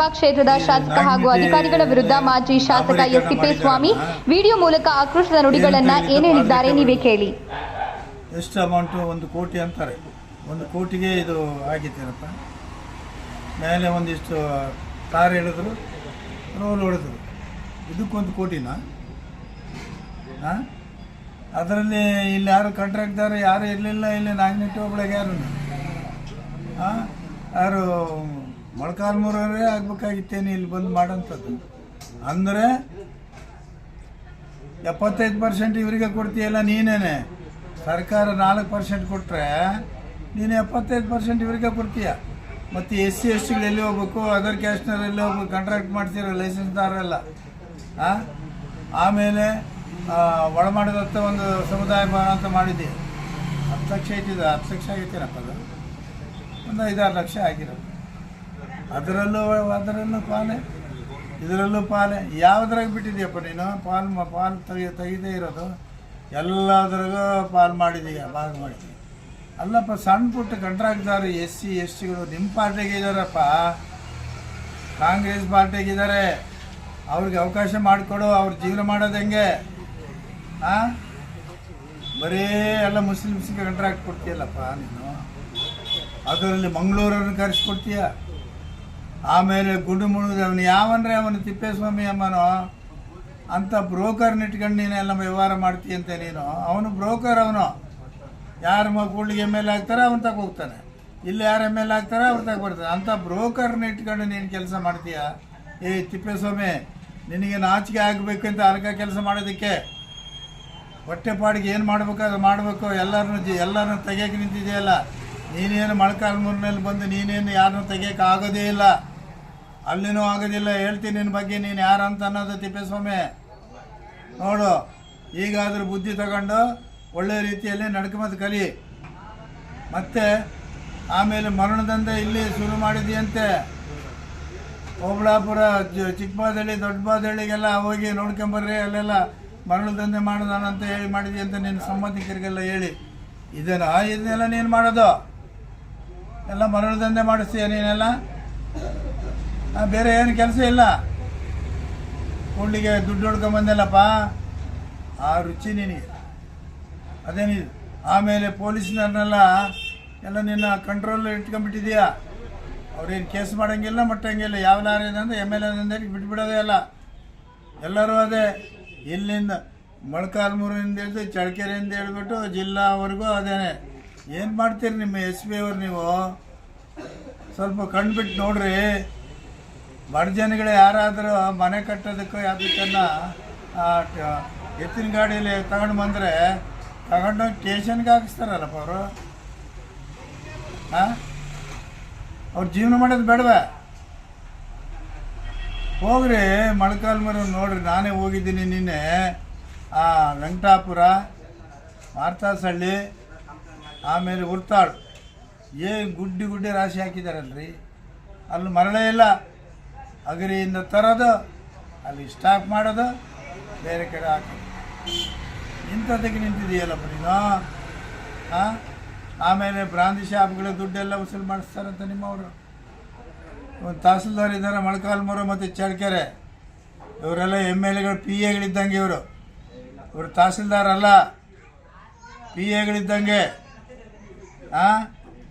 ವಿಧಾನಸಭಾ ಕ್ಷೇತ್ರದ ಶಾಸಕ ಹಾಗೂ ಅಧಿಕಾರಿಗಳ ವಿರುದ್ಧ ಮಾಜಿ ಶಾಸಕ ಎಸ್. ತಿಪ್ಪೇಸ್ವಾಮಿ ವಿಡಿಯೋ ಮೂಲಕ ಆಕ್ರೋಶದ ನುಡಿಗಳನ್ನ ಏನ್ ಹೇಳಿದ್ದಾರೆ? ನೀವೇ ಕೇಳಿ. ಎಷ್ಟು ಅಮೌಂಟು ಒಂದು ಕೋಟಿ ಅಂತಾರೆ. ಒಂದು ಕೋಟಿಗೆ ಇದು ಆಗಿತ್ತೇನಪ್ಪ ಮೇಲೆ ಒಂದಿಷ್ಟು ಕಾರ್ ಹೇಳಿದ್ರು ರೋಲ್ ಹೊಡೆದ್ರು. ಇದಕ್ಕೊಂದು ಕೋಟಿನಾ? ಹಾಂ? ಅದರಲ್ಲಿ ಇಲ್ಲಿ ಯಾರು ಕಾಂಟ್ರಾಕ್ಟ್ದಾರು ಯಾರು ಇರಲಿಲ್ಲ ಇಲ್ಲಿ ನಾಗನಟ್ಟಿ ಒಬ್ಬಳಿಗೆ ಯಾರು? ಹಾಂ? ಯಾರು ಮೊಳಕಾಲ್ಮೂರವರೇ ಆಗ್ಬೇಕಾಗಿತ್ತೇನೆ ಇಲ್ಲಿ ಬಂದು ಮಾಡೋಂಥದ್ದು. ಅಂದರೆ ಎಪ್ಪತ್ತೈದು ಪರ್ಸೆಂಟ್ ಇವರಿಗೆ ಕೊಡ್ತೀಯಲ್ಲ ನೀನೇನೆ? ಸರ್ಕಾರ ನಾಲ್ಕು ಪರ್ಸೆಂಟ್ ಕೊಟ್ಟರೆ ನೀನು ಎಪ್ಪತ್ತೈದು ಪರ್ಸೆಂಟ್ ಇವರಿಗೆ ಕೊಡ್ತೀಯ? ಮತ್ತು ಎಸ್ ಸಿ, ಎಸ್ ಟಿಗಳು ಎಲ್ಲಿ ಹೋಗ್ಬೇಕು? ಅದರ್ ಕ್ಯಾಸ್ಟ್ನವ್ರು ಎಲ್ಲಿ ಹೋಗ್ಬೇಕು? ಕಾಂಟ್ರಾಕ್ಟ್ ಮಾಡ್ತೀರ ಲೈಸೆನ್ಸ್ದಾರೆಲ್ಲ ಹಾಂ ಆಮೇಲೆ ಒಳಮಾಡದತ್ತ ಒಂದು ಸಮುದಾಯ ಭವನ ಅಂತ ಮಾಡಿದ್ದೆ. ಹತ್ತು ಲಕ್ಷ ಇಟ್ಟಿದೆ ಹತ್ತು ಲಕ್ಷ ಆಗೈತೇನಪ್ಪ ಅದು? ಒಂದು ಐದಾರು ಲಕ್ಷ ಆಗಿರೋದು. ಅದರಲ್ಲೂ ಅದರಲ್ಲೂ ಪಾಲೆ, ಇದರಲ್ಲೂ ಪಾಲೆ. ಯಾವುದ್ರಾಗ ಬಿಟ್ಟಿದೆಯಪ್ಪ ನೀನು? ಪಾಲ್ ಪಾಲ್ ತೆಗಿ, ತೆಗಿದೇ ಇರೋದು. ಎಲ್ಲದ್ರಾಗೂ ಪಾಲ್ ಮಾಡಿದೀಯ, ಭಾಗ ಮಾಡಿದೀಯ. ಅಲ್ಲಪ್ಪ ಸಣ್ಣ ಪುಟ್ಟ ಕಂಟ್ರಾಕ್ಟ್ದಾರು ಎಸ್ ಸಿ ಎಸ್ ಟಿಗಳು ನಿಮ್ಮ ಪಾರ್ಟಿಗೆ ಇದ್ದಾರಪ್ಪ ಕಾಂಗ್ರೆಸ್ ಪಾರ್ಟಿಗಿದ್ದಾರೆ ಅವ್ರಿಗೆ ಅವಕಾಶ ಮಾಡಿಕೊಡು, ಅವ್ರು ಜೀವನ ಮಾಡೋದು ಹೆಂಗೆ? ಹಾಂ ಬರೀ ಎಲ್ಲ ಮುಸ್ಲಿಮ್ಸ್ಗೆ ಕಂಟ್ರಾಕ್ಟ್ ಕೊಡ್ತೀಯಲ್ಲಪ್ಪ ನೀನು? ಅದರಲ್ಲಿ ಮಂಗಳೂರನ್ನು ಕರೆಸ್ಕೊಡ್ತೀಯ? ಆಮೇಲೆ ಗುಂಡು ಮುಳುಗಿದೆ ಅವನು ಯಾವನ್ರೆ ಅವನು ತಿಪ್ಪೇಸ್ವಾಮಿ ಅಮ್ಮನೋ, ಅಂತ ಬ್ರೋಕರ್ನ ಇಟ್ಕೊಂಡು ನೀನೆಲ್ಲ ವ್ಯವಹಾರ ಮಾಡ್ತೀಯಂತೆ ನೀನು, ಅವನು ಬ್ರೋಕರ್ ಅವನು. ಯಾರ ಮಕ್ಕಳಿಗೆ ಎಂ ಎಲ್ ಆಗ್ತಾರೆ ಅವನು ಹೋಗ್ತಾನೆ. ಇಲ್ಲಿ ಯಾರು ಎಂ ಎಲ್ ಆಗ್ತಾರೆ ಅವ್ರು ತಗ ಬರ್ತಾರೆ ಅಂಥ ಬ್ರೋಕರ್ನ ಇಟ್ಕೊಂಡು ನೀನು ಕೆಲಸ ಮಾಡ್ತೀಯ? ಏ ತಿಪ್ಪೇಸ್ವಾಮಿ ನಿನಗೆ ನಾಚಿಕೆ ಆಗಬೇಕು ಅಂತ ಅರ್ಗ ಕೆಲಸ ಮಾಡೋದಕ್ಕೆ? ಹೊಟ್ಟೆಪಾಡಿಗೆ ಏನು ಮಾಡ್ಬೇಕು ಅದು ಮಾಡಬೇಕು ಎಲ್ಲರನ್ನು ಜಿ ಎಲ್ಲರನ್ನು ತೆಗಿಯೋಕೆ ನಿಂತಿದೆಯಲ್ಲ? ನೀನೇನು ಮೇಲೆ ಬಂದು ನೀನೇನು ಯಾರನ್ನೂ ತೆಗಿಯೋಕೆ ಆಗೋದೇ ಇಲ್ಲ. ಅಲ್ಲಿನೂ ಆಗೋದಿಲ್ಲ, ಹೇಳ್ತೀನಿ ನಿನ್ನ ಬಗ್ಗೆ, ನೀನು ಯಾರು ಅಂತ ಅನ್ನೋದು ತಿಪ್ಪೇಸ್ವಾಮಿ. ನೋಡು, ಈಗಾದರೂ ಬುದ್ಧಿ ತಗೊಂಡು ಒಳ್ಳೆ ರೀತಿಯಲ್ಲಿ ನಡ್ಕೊಂಬದು ಕಲಿ. ಮತ್ತೆ ಆಮೇಲೆ ಮರಣದಂದೆ ಇಲ್ಲಿ ಶುರು ಮಾಡಿದೆಯಂತೆ. ಓಬಳಾಪುರ ಜ- ಚಿಕ್ಕಬಾದಳ್ಳಿ ದೊಡ್ಡಬಾದಳ್ಳಿಗೆಲ್ಲ ಹೋಗಿ ನೋಡ್ಕೊಂಬರ್ರಿ, ಅಲ್ಲೆಲ್ಲ ಮರಳು ಮಾಡೋದಾನಂತ ಹೇಳಿ ಮಾಡಿದ್ವಿ ಅಂತ ನಿನ್ನ ಸಂಬಂಧಿಕರಿಗೆಲ್ಲ ಹೇಳಿ. ಇದನ್ನ, ಇದನ್ನೆಲ್ಲ ನೀನು ಮಾಡೋದು? ಎಲ್ಲ ಮರಳು ದಂಧೆ ಮಾಡಿಸ್ತೀಯ ನೀನೆಲ್ಲ? ಬೇರೆ ಏನು ಕೆಲಸ ಇಲ್ಲ. ಕೂಡಲಿಗೆ ದುಡ್ಡು ಹೊಡ್ಕೊಂಬಂದಲ್ಲಪ್ಪ ಆ ರುಚಿ ನಿನಗೆ. ಅದೇನಿದು ಆಮೇಲೆ ಪೊಲೀಸ್ನವ್ರನ್ನೆಲ್ಲ ಎಲ್ಲ ನಿನ್ನ ಕಂಟ್ರೋಲ್ ಇಟ್ಕೊಂಡ್ಬಿಟ್ಟಿದೀಯಾ ಅವ್ರೇನು ಕೇಸ್ ಮಾಡೋಂಗಿಲ್ಲ, ಮಟ್ಟಂಗಿಲ್ಲ. ಯಾವ ಇದೆ ಅಂದ್ರೆ ಎಂ ಎಲ್ ಎ ಬಿಟ್ಬಿಡೋದೇ ಅಲ್ಲ. ಎಲ್ಲರೂ ಅದೇ. ಇಲ್ಲಿಂದ ಮೊಳಕಾಲ್ಮೂರಿಂದ ಹಿಡಿದು ಚಳ್ಕೆರೆಯಿಂದ ಹೇಳ್ಬಿಟ್ಟು ಜಿಲ್ಲಾವರೆಗೂ ಅದೇನೆ. ಏನು ಮಾಡ್ತೀರಿ ನಿಮ್ಮ ಎಸ್ ಪಿ ಅವ್ರು ನೀವು? ಸ್ವಲ್ಪ ಕಣ್ಬಿಟ್ಟು ನೋಡ್ರಿ. ಬಡ ಜನಗಳು ಯಾರಾದರೂ ಮನೆ ಕಟ್ಟೋದಕ್ಕೂ ಯಾವುದಕ್ಕನ್ನ ಎತ್ತಿನ ಗಾಡಿಯಲ್ಲಿ ತಗೊಂಡು ಬಂದರೆ ತಗೊಂಡು ಸ್ಟೇಷನ್ಗೆ ಹಾಕಿಸ್ತಾರಲ್ಲಪ್ಪ ಅವರು? ಹಾಂ ಅವ್ರು ಜೀವನ ಮಾಡೋದು ಬೇಡವಾ? ಹೋಗ್ರಿ ಮೊಳಕಾಲ್ಮರ ನೋಡ್ರಿ, ನಾನೇ ಹೋಗಿದ್ದೀನಿ ನಿನ್ನೆ, ಆ, ವೆಂಕಟಾಪುರ, ಮಾರ್ತಾಸಳ್ಳಿ, ಆಮೇಲೆ ಉರ್ತಾಳ್ ಏನು ಗುಡ್ಡಿ ಗುಡ್ಡಿ ರಾಶಿ ಹಾಕಿದಾರಲ್ರಿ. ಅಲ್ಲಿ ಮರಳೇ ಇಲ್ಲ. ಅಗರಿಯಿಂದ ತರೋದು, ಅಲ್ಲಿ ಸ್ಟಾಕ್ ಮಾಡೋದು, ಬೇರೆ ಕಡೆ ಹಾಕೋದು. ಇಂಥದ್ದಕ್ಕೆ ನಿಂತಿದೆಯಲ್ಲಪ್ಪ ನೀನು ಹಾಂ ಆಮೇಲೆ ಬ್ರಾಂದಿ ಶಾಪ್ಗಳ ದುಡ್ಡೆಲ್ಲ ವಸೂಲು ಮಾಡಿಸ್ತಾರಂತ ನಿಮ್ಮವರು. ಒಂದು ತಹಸೀಲ್ದಾರ್ ಇದ್ದಾರೆ ಮೊಳಕಾಲ್ಮೂರು ಮತ್ತು ಚಳ್ಕೆರೆ ಇವರೆಲ್ಲ ಎಂ ಎಲ್ ಎಗಳು, ಪಿ ಎಗಳಿದ್ದಂಗೆ ಇವರು. ಇವರು ತಹಸೀಲ್ದಾರ್ ಅಲ್ಲ. ಪಿ ಎಗಳಿದ್ದಂಗೆ. ಹಾಂ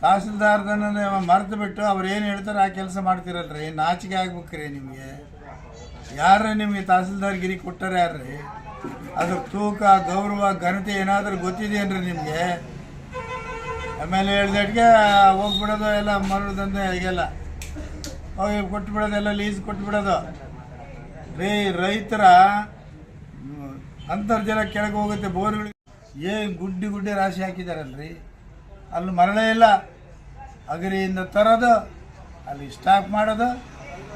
ತಹಸೀಲ್ದಾರ್ದನ್ನ ಮರೆತು ಬಿಟ್ಟು ಅವ್ರು ಏನು ಹೇಳ್ತಾರೆ ಆ ಕೆಲಸ ಮಾಡ್ತಿರಲ್ರಿ, ನಾಚಿಕೆ ಆಗ್ಬೇಕ್ರಿ ನಿಮಗೆ. ಯಾರು ನಿಮಗೆ ತಹಸೀಲ್ದಾರ್ಗಿರಿ ಕೊಟ್ಟರೆ ಯಾರ್ರಿ? ಅದ್ರ ತೂಕ, ಗೌರವ, ಘನತೆ ಏನಾದರೂ ಗೊತ್ತಿದೆಯೇನ್ರಿ ನಿಮಗೆ? ಆಮೇಲೆ ಹೇಳ್ದಟ್ಗೆ ಹೋಗ್ಬಿಡೋದು ಎಲ್ಲ ಮರದಂದೆ ಈಗೆಲ್ಲ ಹೋಗಿ ಕೊಟ್ಬಿಡೋದು ಎಲ್ಲ ಲೀಸ್ ಕೊಟ್ಬಿಡೋದು. ರೀ ರೈತರ ಅಂತರ್ಜಲ ಕೆಳಗೆ ಹೋಗುತ್ತೆ ಬೋರ್ಗಳಿಗೆ. ಏನು ಗುಡ್ಡಿ ಗುಡ್ಡಿ ರಾಶಿ ಹಾಕಿದಾರಲ್ರಿ? ಅಲ್ಲಿ ಮರಳೇ ಇಲ್ಲ. ಅಗರಿಯಿಂದ ತರೋದು, ಅಲ್ಲಿ ಸ್ಟಾಕ್ ಮಾಡೋದು,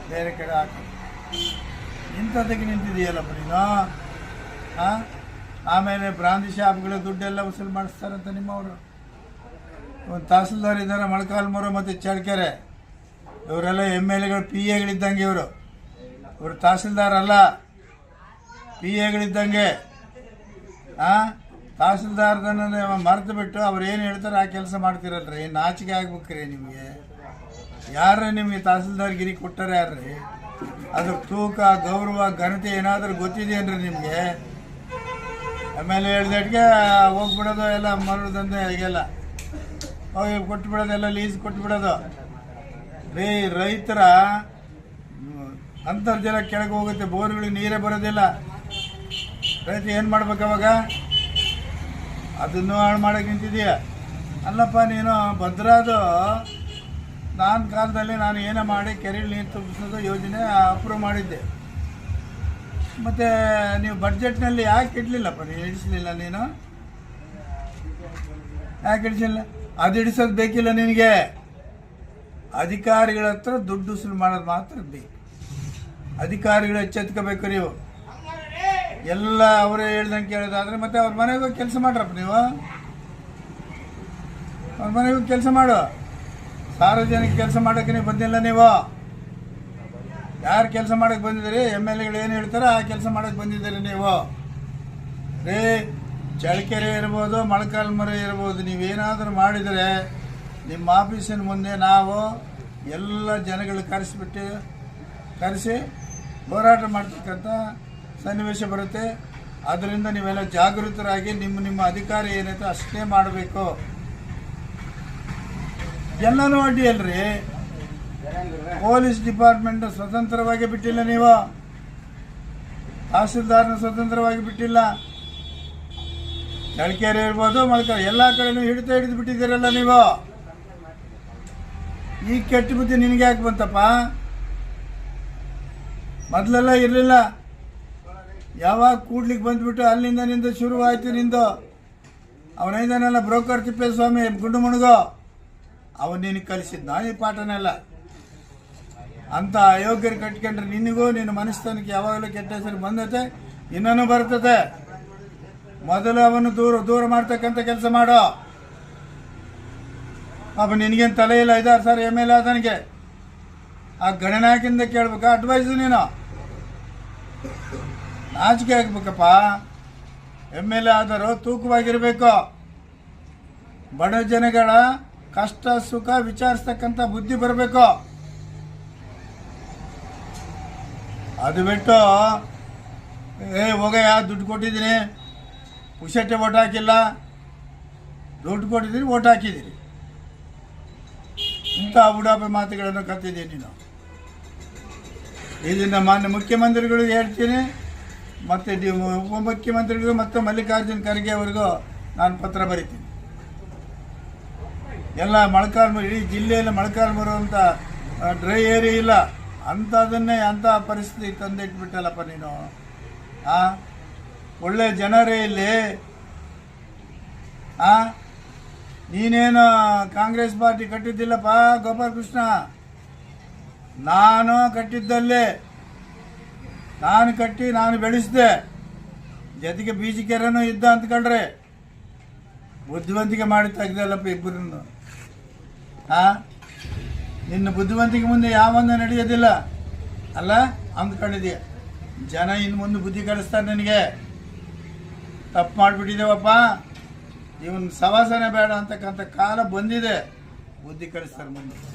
ಬೇರೆ ಕಡೆ ಹಾಕೋದು. ಇಂಥದ್ದಕ್ಕೆ ನಿಂತಿದೆಯಲ್ಲ ನೀನು ಹಾಂ? ಆಮೇಲೆ ಬ್ರಾಂದಿ ಶಾಪ್ಗಳ ದುಡ್ಡೆಲ್ಲ ವಸೂಲು ಮಾಡಿಸ್ತಾರಂತ ನಿಮ್ಮವರು. ಒಂದು ತಹಸೀಲ್ದಾರ್ ಇದ್ದಾರೆ, ಮೊಳಕಾಲ್ಮೂರು ಮತ್ತು ಚಳ್ಕೆರೆ ಇವರೆಲ್ಲ ಎಂ ಎಲ್ ಎಗಳು, ಪಿ ಎಗಳಿದ್ದಂಗೆ ಇವರು. ಇವರು ತಹಸೀಲ್ದಾರ್ ಅಲ್ಲ. ಪಿ ಎಗಳಿದ್ದಂಗೆ. ಹಾಂ? ತಹಸೀಲ್ದಾರ್ದನ್ನ ಮರೆತು ಬಿಟ್ಟು ಅವ್ರು ಏನು ಹೇಳ್ತಾರೆ ಆ ಕೆಲಸ ಮಾಡ್ತಿರಲ್ರಿ. ನಾಚಿಕೆ ಆಗ್ಬೇಕ್ರಿ ನಿಮಗೆ. ಯಾರು ನಿಮಗೆ ತಹಸೀಲ್ದಾರ್ ಗಿರಿ ಕೊಟ್ಟರೆ ಯಾರ್ರಿ? ಅದ್ರ ತೂಕ, ಗೌರವ, ಘನತೆ ಏನಾದರೂ ಗೊತ್ತಿದೆಯೇನ್ರಿ ನಿಮಗೆ? ಆಮೇಲೆ ಹೇಳ್ದಟ್ಗೆ ಹೋಗ್ಬಿಡೋದು ಎಲ್ಲ ಮರದಂದೆ ಈಗೆಲ್ಲ ಹೋಗಿ ಕೊಟ್ಬಿಡೋದು ಎಲ್ಲ ಲೀಸ್ ಕೊಟ್ಬಿಡೋದು. ರೀ ರೈತರ ಅಂತರ್ಜಲ ಕೆಳಗೆ ಹೋಗುತ್ತೆ, ಬೋರ್ಗಳಿಗೆ ನೀರೇ ಬರೋದಿಲ್ಲ. ರೈತ ಏನು ಮಾಡ್ಬೇಕು ಅವಾಗ? ಅದನ್ನು ಹಾಳು ಮಾಡೋಕ್ಕಿಂತಿದೀಯ ಅಲ್ಲಪ್ಪ, ನೀನು ಭದ್ರಾದು, ನಾನು ಕಾಲದಲ್ಲಿ ನಾನು ಏನೇ ಮಾಡಿ ಕೆರೆಯಲ್ಲಿ ನೀರು ತುಂಬಿಸೋದು ಯೋಜನೆ ಅಪ್ರೂವ್ ಮಾಡಿದ್ದೆ. ಮತ್ತು ನೀವು ಬಡ್ಜೆಟ್ನಲ್ಲಿ ಯಾಕೆ ಇಡಲಿಲ್ಲಪ್ಪ? ನೀವು ಇಡಿಸಲಿಲ್ಲ ನೀನು? ಯಾಕೆ ಇಡಿಸಿಲ್ಲ? ಅದು ಇಡಿಸೋದು ಬೇಕಿಲ್ಲ ನಿನಗೆ. ಅಧಿಕಾರಿಗಳ ಹತ್ರ ದುಡ್ಡು ಉಸುಲು ಮಾಡೋದು ಮಾತ್ರ ಬೇಕು. ಅಧಿಕಾರಿಗಳು ಎಚ್ಚೆತ್ಕೋಬೇಕು ನೀವು. ಎಲ್ಲ ಅವರೇ ಹೇಳ್ದಂಗೆ ಕೇಳೋದಾದ್ರೆ ಮತ್ತೆ ಅವ್ರ ಮನೆಗೆ ಕೆಲಸ ಮಾಡ್ರಪ್ಪ ನೀವು? ಅವ್ರ ಮನೆಗೆ ಕೆಲಸ ಮಾಡು. ಸಾರ್ವಜನಿಕ ಕೆಲಸ ಮಾಡೋಕೆ ನೀವು ಬಂದಿಲ್ಲ ನೀವು. ಯಾರು ಕೆಲಸ ಮಾಡಕ್ಕೆ ಬಂದಿದ್ದೀರಿ? ಎಂ ಎಲ್ ಎಗಳು ಏನು ಹೇಳ್ತಾರೋ ಆ ಕೆಲಸ ಮಾಡಕ್ಕೆ ಬಂದಿದ್ದೀರಿ ನೀವು. ರೀ, ಚಳ್ಳಕೆರೆ ಇರ್ಬೋದು, ಮೊಳಕಾಲ್ಮರೆ ಇರ್ಬೋದು, ನೀವೇನಾದರೂ ಮಾಡಿದರೆ ನಿಮ್ಮ ಆಫೀಸಿನ ಮುಂದೆ ನಾವು ಎಲ್ಲ ಜನಗಳು ಕರೆಸಿಬಿಟ್ಟು, ಕರೆಸಿ ಹೋರಾಟ ಮಾಡ್ತಕ್ಕಂಥ ಸನ್ನಿವೇಶ ಬರುತ್ತೆ. ಅದರಿಂದ ನೀವೆಲ್ಲ ಜಾಗೃತರಾಗಿ ನಿಮ್ಮ ನಿಮ್ಮ ಅಧಿಕಾರ ಏನೈತೆ ಅಷ್ಟೇ ಮಾಡಬೇಕು. ಎಲ್ಲನೂ ಅಡ್ಡಿ ಅಲ್ರಿ ಪೊಲೀಸ್ ಡಿಪಾರ್ಟ್ಮೆಂಟ್ ಸ್ವತಂತ್ರವಾಗಿ ಬಿಟ್ಟಿಲ್ಲ ನೀವು. ತಹಸೀಲ್ದಾರ್ನ ಸ್ವತಂತ್ರವಾಗಿ ಬಿಟ್ಟಿಲ್ಲ. ಚಳಕೇರಿ ಇರ್ಬೋದು, ಮಲ್ಕ, ಎಲ್ಲ ಕಡೆನೂ ಹಿಡಿತ ಹಿಡಿದು ಬಿಟ್ಟಿದ್ದೀರಲ್ಲ ನೀವು. ಈ ಕೆಟ್ಟ ಬುದ್ಧಿ ನಿನಗೆ ಯಾಕೆ ಬಂತಪ್ಪ? ಮೊದಲೆಲ್ಲ ಇರಲಿಲ್ಲ. ಯಾವಾಗ ಕೂಡ್ಲಿಕ್ಕೆ ಬಂದ್ಬಿಟ್ಟು ಅಲ್ಲಿಂದ ನಿಂದ ಶುರುವಾಯ್ತು ನಿಂದು? ಅವನೈದನೆಲ್ಲ ಬ್ರೋಕರ್ ತಿಪ್ಪೇಸ್ವಾಮಿ ಗುಂಡು ಮುಣಗೋ ಅವನು ನಿನಗೆ ನಾನು ಈ ಪಾಠನೆಲ್ಲ. ಅಂತ ಅಯೋಗ್ಯರು ಕಟ್ಕೊಂಡ್ರೆ ನಿನಗೂ, ನಿನ್ನ ಮನಸ್ಥಾನಕ್ಕೆ ಯಾವಾಗಲೂ ಕೆಟ್ಟ ಹೆಸರು ಬಂದತೆ ಇನ್ನೂ ಬರ್ತದೆ ಮೊದಲು ಅವನು ದೂರ ದೂರ ಮಾಡ್ತಕ್ಕಂಥ ಕೆಲಸ ಮಾಡೋ. ಅಪ್ಪ ನಿನಗೇನು ತಲೆ ಇಲ್ಲ ಐದಾರು ಸರ್ ಎಂ ಎಲ್ ಆದನಿಗೆ. ಆ ಗಣನಾಯಕಿಂದ ಕೇಳ್ಬೇಕಾ ಅಡ್ವೈಸ್ ನೀನು. ನಾಚಿಕೆ ಆಗ್ಬೇಕಪ್ಪ. ಎಂ ಎಲ್ ಎ ಆದರೂ ತೂಕವಾಗಿರಬೇಕು. ಬಡ ಜನಗಳ ಕಷ್ಟ, ಸುಖ ವಿಚಾರಿಸ್ತಕ್ಕಂಥ ಬುದ್ಧಿ ಬರಬೇಕು. ಅದು ಬಿಟ್ಟು, ಏ, ಹೋಗಯ್ಯ, ದುಡ್ಡು ಕೊಟ್ಟಿದ್ದೀನಿ. ಪುಷಟ್ಟೆ ಓಟ್ ಹಾಕಿಲ್ಲ. ದುಡ್ಡು ಕೊಟ್ಟಿದ್ದೀನಿ ಓಟ್ ಹಾಕಿದ್ದೀರಿ ಇಂಥ ಉಡಾಪೆ ಮಾತುಗಳನ್ನು ಕತ್ತಿದ್ದೀನಿ ನೀನು. ಇದನ್ನು ಮಾನ್ಯ ಮುಖ್ಯಮಂತ್ರಿಗಳಿಗೆ ಹೇಳ್ತೀನಿ. ಮತ್ತು ಡಿ ಉಪಮುಖ್ಯಮಂತ್ರಿಗಳಿಗೂ ಮತ್ತು ಮಲ್ಲಿಕಾರ್ಜುನ್ ಖರ್ಗೆ ಅವರಿಗೂ ನಾನು ಪತ್ರ ಬರಿತೀನಿ. ಎಲ್ಲ ಮೊಳಕಾಲ್ಮೂರು ಇಡೀ ಜಿಲ್ಲೆಯಲ್ಲಿ ಮೊಳಕಾಲ್ಮೂರು ಅಂತ ಡ್ರೈ ಏರಿಯಾ ಇಲ್ಲ. ಅಂಥದನ್ನೇ ಅಂಥ ಪರಿಸ್ಥಿತಿ ತಂದಿಟ್ಬಿಟ್ಟಲ್ಲಪ್ಪ ನೀನು. ಆ, ಒಳ್ಳೆ ಜನರೇ ಇಲ್ಲಿ. ಆ, ನೀನೇನು ಕಾಂಗ್ರೆಸ್ ಪಾರ್ಟಿ ಕಟ್ಟಿದ್ದಿಲ್ಲಪ್ಪ, ಗೋಪಾಲಕೃಷ್ಣ? ನಾನು ಕಟ್ಟಿದ್ದಲ್ಲಿ. ನಾನು ಕಟ್ಟಿ ನಾನು ಬೆಳೆಸಿದೆ. ಜೊತೆಗೆ ಬೀಜಕೆರೆನೂ ಇದ್ದ ಅಂದ್ಕೊಂಡ್ರೆ ಬುದ್ಧಿವಂತಿಕೆ ಮಾಡಿ ತೆಗ್ದಲ್ಲಪ್ಪ ಇಬ್ಬರನ್ನು. ಹಾಂ ನಿನ್ನ ಬುದ್ಧಿವಂತಿಕೆ ಮುಂದೆ ಯಾವೊಂದು ನಡೆಯೋದಿಲ್ಲ. ಅಲ್ಲ? ಅಂದ್ಕೊಂಡಿದೀಯ ಜನ ಇನ್ನು ಮುಂದೆ ಬುದ್ಧಿ ಕಳಿಸ್ತಾರೆ ನನಗೆ. ತಪ್ಪು ಮಾಡಿಬಿಟ್ಟಿದ್ದೇವಪ್ಪ. ಇವನ್ ಸವಾಸನೆ ಬೇಡ ಅಂತಕ್ಕಂಥ ಕಾಲ ಬಂದಿದೆ. ಬುದ್ಧಿ ಕಳಿಸ್ತಾರೆ ಮುಂದೆ.